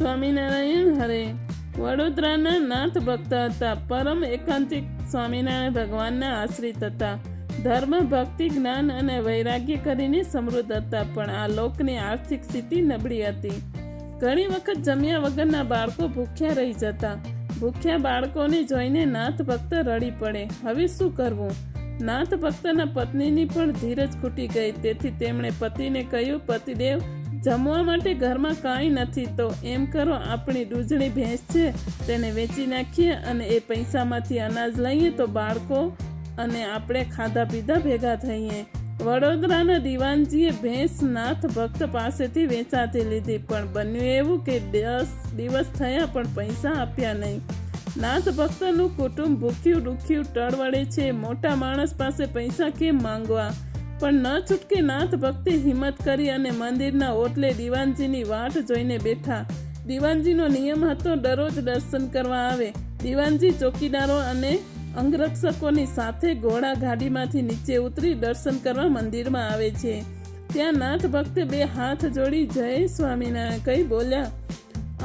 સ્વામિનારાયણ હરે. વડોદરાના નાથ ભક્ત હતા. પરમ એકાંતિક સ્વામિનારાયણ ભગવાનના આશ્રિત હતા. ધર્મ, ભક્તિ, જ્ઞાન અને વૈરાગ્ય કરીને સમૃદ્ધ હતા. પણ આ લોકની આર્થિક સ્થિતિ નબળી હતી. ઘણી વખત જમ્યા વગરના બાળકો ભૂખ્યા રહી જતા. ભૂખ્યા બાળકોને જોઈને નાથ ભક્ત રડી પડે. હવે શું કરવું? નાથ ભક્તના પત્નીની પણ ધીરજ ખૂટી ગઈ. તેથી તેમણે પતિને કહ્યું, પતિદેવ જમવા માટે ઘરમાં કાંઈ નથી, તો એમ કરો, આપણી દૂધણી ભેંસ છે, તેને વેચી નાખીએ અને એ પૈસામાંથી અનાજ લઈએ તો બાળકો અને આપણે ખાધા પીધા ભેગા થઈએ. વડોદરાના દિવાનજીએ ભેંસ નાથ ભક્ત પાસેથી વેચાતી લીધી, પણ બન્યું એવું કે દસ દિવસ થયા, પણ પૈસા આપ્યા નહીં. નાથ ભક્તનું કુટુંબ ભૂખ્યું, દુખ્યું ટળવડે છે. મોટા માણસ પાસે પૈસા કેમ માંગવા? પણ ન છૂટકે નાથ ભક્તિ હિંમત કરી અને મંદિરના ઓટલે દિવાનજીની વાટ જોઈને બેઠા. દિવાનજીનો નિયમ હતો દરરોજ દર્શન કરવા આવે. દિવાનજી ચોકીદારો અને અંગરક્ષકોની સાથે ઘોડા ગાડીમાંથી નીચે ઉતરી દર્શન કરવા મંદિરમાં આવે છે. ત્યાં નાથ ભક્તે બે હાથ જોડી જય સ્વામિનારાયણ કહી બોલ્યા,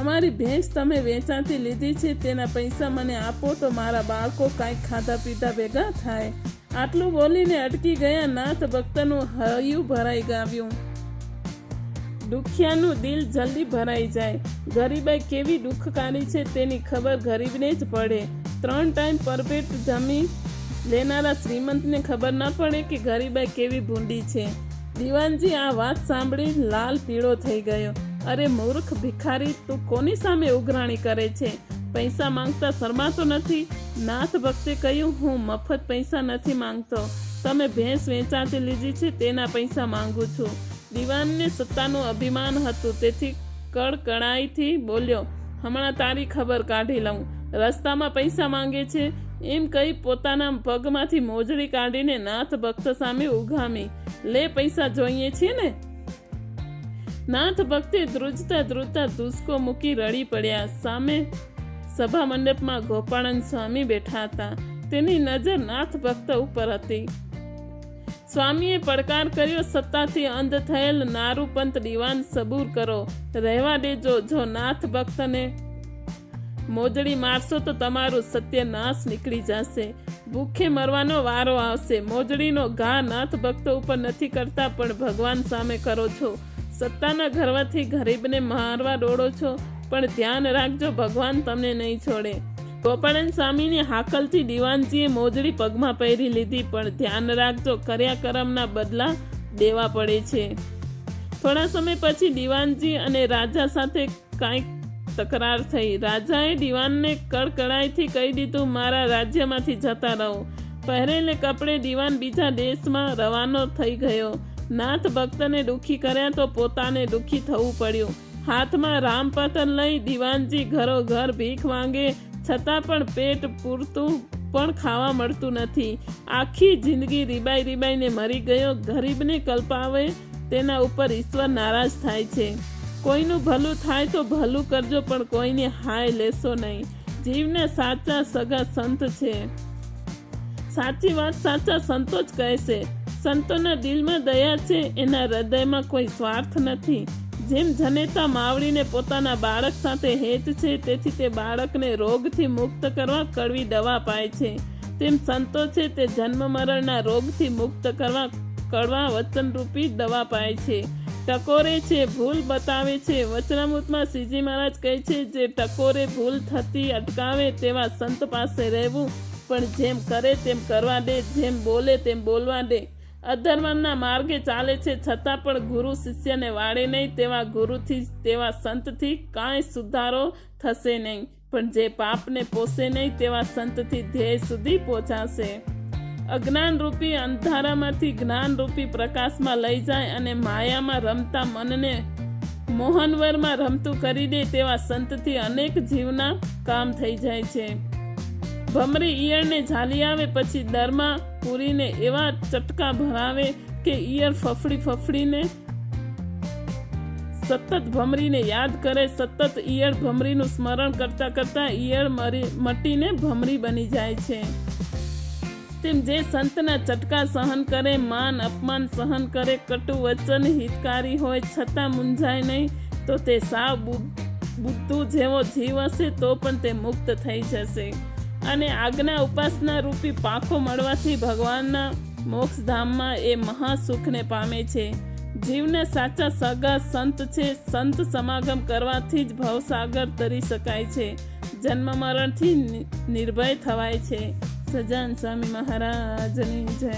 અમારી ભેંસ તમે વેચાતી લીધી છે, તેના પૈસા મને આપો તો મારા બાળકો કાંઈક ખાધા પીધા ભેગા થાય. આટલું બોલીને અટકી ગયા નાથ ભક્તનું હૈયું ભરાઈ ગાવ્યું. દુખિયાનું દિલ જલ્દી ભરાઈ જાય. ગરીબાઈ કેવી દુઃખકારી છે તેની ખબર ગરીબને જ પડે. ત્રણ ટાઈમ પરપેટ જમી લેનારા શ્રીમંતને ખબર ન પડે કે ગરીબાઈ કેવી ભૂંડી છે. દિવાનજી આ વાત સાંભળી લાલ પીળો થઈ ગયો. અરે મૂર્ખ ભિખારી, તું કોની સામે ઉઘરાણી કરે છે? પૈસા માંગતા શરમાતો નથી. નાથ ભક્તે કહ્યું, હું મફત પૈસા નથી માંગતો. તમે ભેંસ વેચાતી લીધી છે, તેના પૈસા માંગુ છું. દિવાનને સત્તાનું અભિમાન હતું. તેથી કડકડાઈથી બોલ્યો, હમણાં તારી ખબર કાઢી લઉં. રસ્તામાં પૈસા માંગે છે. એમ કહી પોતાના પગમાંથી મોજડી કાઢીને નાથ ભક્ત સામે ઉઘામી, લે પૈસા જોઈએ છીએ ને. નાથ ભક્તે ધ્રુજતા ધ્રુજતા ધુસકો મૂકી રડી પડ્યા. સામે સભા મંડપમાં ગોપાળન સ્વામી બેઠા હતા. તેની નજર નાથ ભક્ત ઉપર હતી. સ્વામીએ પડકાર કર્યો, સત્તાથી અંધ થયેલ નારુપંત દિવાન સબૂર કરો. રહેવા દેજો, જો નાથ ભક્તને મોજડી મારશો તો તમારું સત્યનાશ નીકળી જશે. ભૂખે મરવાનો વારો આવશે. મોજડીનો ઘા નાથ ભક્તો ઉપર નથી કરતા, પણ ભગવાન સામે કરો છો. સત્તાના ગર્વથી ગરીબને મારવા દોડો છો. પણ ધ્યાન રાખજો, ભગવાન તમને નહીં છોડે. ગોપાળન સ્વામીની હાકલથી દિવાનજીએ મોજડી પગમાં પહેરી લીધી, પણ ધ્યાન રાખજો, કર્યા કરમના બદલા દેવા પડે છે. થોડા સમય પછી દિવાનજી અને રાજા સાથે કાંઈક તકરાર થઈ. રાજાએ દિવાનને કડકડાઈથી કહી દીધું, મારા રાજ્યમાંથી જતા રહો. પહેરેલે કપડે દિવાન બીજા દેશમાં રવાનો થઈ ગયો. નાથ ભક્તને દુઃખી કર્યા તો પોતાને દુઃખી થવું પડ્યું. હાથમાં રામપતન લઈ દિવાનજી ઘરો ઘર ભીખ માંગે, છતાં પણ પેટ પૂરતું પણ ખાવા મળતું નથી. આખી જિંદગી રીબાઈ રીબાઈને મરી ગયો. ગરીબને કલ્પાવે તેના ઉપર ઈશ્વર નારાજ થાય છે. કોઈનું ભલું થાય તો ભલું કરજો, પણ કોઈને હાય લેશો નહીં. જીવને સાચા સગા સંત છે. સાચી વાત સાચા સંતો જ કહેશે. સંતોના દિલમાં દયા છે, એના હૃદયમાં કોઈ સ્વાર્થ નથી. જેમ જનેતા માવડીને પોતાના બાળક સાથે હેત છે, તેથી તે બાળકને રોગથી મુક્ત કરવા કડવી દવા પાય છે. તેમ સંતો છે, તે જન્મ મરણના રોગથી મુક્ત કરવા કડવા વચનરૂપી દવા પાય છે. ટકોરે છે, ભૂલ બતાવે છે. વચનામૃતમાં શ્રીજી મહારાજ કહે છે, જે ટકોરે ભૂલ થતી અટકાવે તેવા સંત પાસે રહેવું, પણ જેમ કરે તેમ કરવા દે, જેમ બોલે તેમ બોલવા દે. અધર્મના માર્ગે ચાલે છે, છતાં પણ ગુરુ શિષ્યને વાળે નહીં, તેવા ગુરુથી તેવા સંતથી કાંઈ સુધારો થશે નહીં. પણ જે પાપને પોષે નહીં, તેવા સંતથી ધ્યેય સુધી પહોંચાશે. અજ્ઞાન રૂપી અંધારામાંથી જ્ઞાનરૂપી પ્રકાશમાં લઈ જાય અને માયામાં રમતા મનને મોહનવરમાં રમતું કરી દે, તેવા સંતથી અનેક જીવના કામ થઈ જાય છે. ભમરી ઈયળને ઝાલી આવે, પછી દરમાં પૂરીને એવા ચટકા ભરાવે કે ઈયળ ફફડી ફફડીને સતત ભમરીને યાદ કરે, સતત ઈયળ ભમરીનું સ્મરણ કરતા કરતા ઈયળ મરી, મટીને ભમરી બની જાય છે. તેમ જે સંતના ચટકા સહન કરે, માન અપમાન સહન કરે, કટુ વચન હિતકારી હોય, છતાં મૂંઝાય નહીં, તો તે સાવ બુદ્ધુ જેવો જીવ હશે, તો પણ તે મુક્ત થઈ જશે. અને આજ્ઞા ઉપાસના રૂપી પાંખો મળવાથી ભગવાનના મોક્ષધામમાં એ મહાસુખને પામે છે. જીવને સાચા સગા, સંત છે, સંત સમાગમ કરવાથી જ ભવસાગર તરી શકાય છે. જન્મ મરણથી નિર્ભય થવાય છે. સજાન સ્વામી મહારાજની જય.